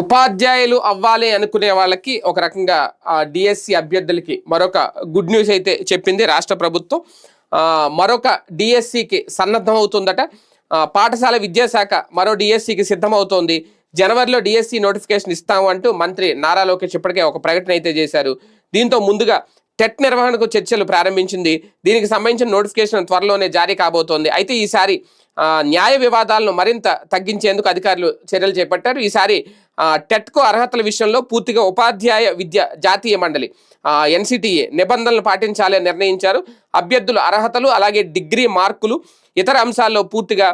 ఉపాధ్యాయులు అవ్వాలి అనుకునే వాళ్ళకి ఒక రకంగా డిఎస్సి అభ్యర్థులకి మరొక గుడ్ న్యూస్ అయితే చెప్పింది రాష్ట్ర ప్రభుత్వం. మరొక డిఎస్సికి సన్నద్ధం అవుతుందట పాఠశాల విద్యాశాఖ మరో డిఎస్సికి సిద్ధమవుతోంది. జనవరిలో డిఎస్సి నోటిఫికేషన్ ఇస్తాము అంటూ మంత్రి నారా లోకేష్ ఇప్పటికే ఒక ప్రకటన అయితే చేశారు. దీంతో ముందుగా టెట్ నిర్వహణకు చర్చలు ప్రారంభించింది. దీనికి సంబంధించిన నోటిఫికేషన్ త్వరలోనే జారీ కాబోతోంది. అయితే ఈసారి న్యాయ వివాదాలను మరింత తగ్గించేందుకు అధికారులు చర్యలు చేపట్టారు. ఈసారి టెట్కు అర్హతల విషయంలో పూర్తిగా ఉపాధ్యాయ విద్య జాతీయ మండలి ఎన్సిటిఏ నిబంధనలు పాటించాలని నిర్ణయించారు. అభ్యర్థుల అర్హతలు అలాగే డిగ్రీ మార్కులు ఇతర అంశాల్లో పూర్తిగా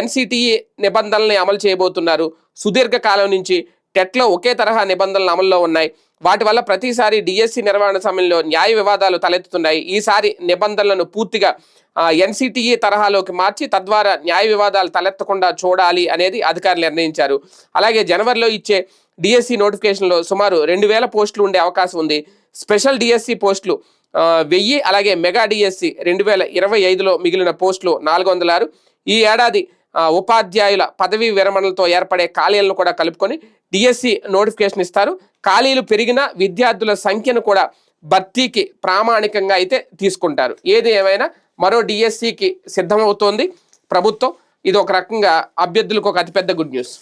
ఎన్సిటిఏ నిబంధనల్ని అమలు చేయబోతున్నారు. సుదీర్ఘకాలం నుంచి టెట్లో ఒకే తరహా నిబంధనలు అమల్లో ఉన్నాయి. వాటి వల్ల ప్రతిసారి డిఎస్సి నిర్వహణ సమయంలో న్యాయ వివాదాలు తలెత్తుతున్నాయి. ఈసారి నిబంధనలను పూర్తిగా ఎన్సిటిఈ తరహాలోకి మార్చి తద్వారా న్యాయ వివాదాలు తలెత్తకుండా చూడాలి అనేది అధికారులు నిర్ణయించారు. అలాగే జనవరిలో ఇచ్చే డిఎస్సి నోటిఫికేషన్లో సుమారు రెండు వేల పోస్టులు ఉండే అవకాశం ఉంది. స్పెషల్ డిఎస్సి పోస్టులు వెయ్యి అలాగే మెగా డిఎస్సి రెండు వేల ఇరవై ఐదులో మిగిలిన పోస్టులు నాలుగు వందల ఆరు. ఈ ఏడాది ఉపాధ్యాయుల పదవీ విరమణలతో ఏర్పడే ఖాళీలను కూడా కలుపుకొని డిఎస్సి నోటిఫికేషన్ ఇస్తారు. ఖాళీలు పెరిగిన విద్యార్థుల సంఖ్యను కూడా భర్తీకి ప్రామాణికంగా అయితే తీసుకుంటారు. ఏది ఏమైనా మరో డిఎస్సికి సిద్ధమవుతోంది ప్రభుత్వం. ఇది ఒక రకంగా అభ్యర్థులకు ఒక అతిపెద్ద గుడ్ న్యూస్.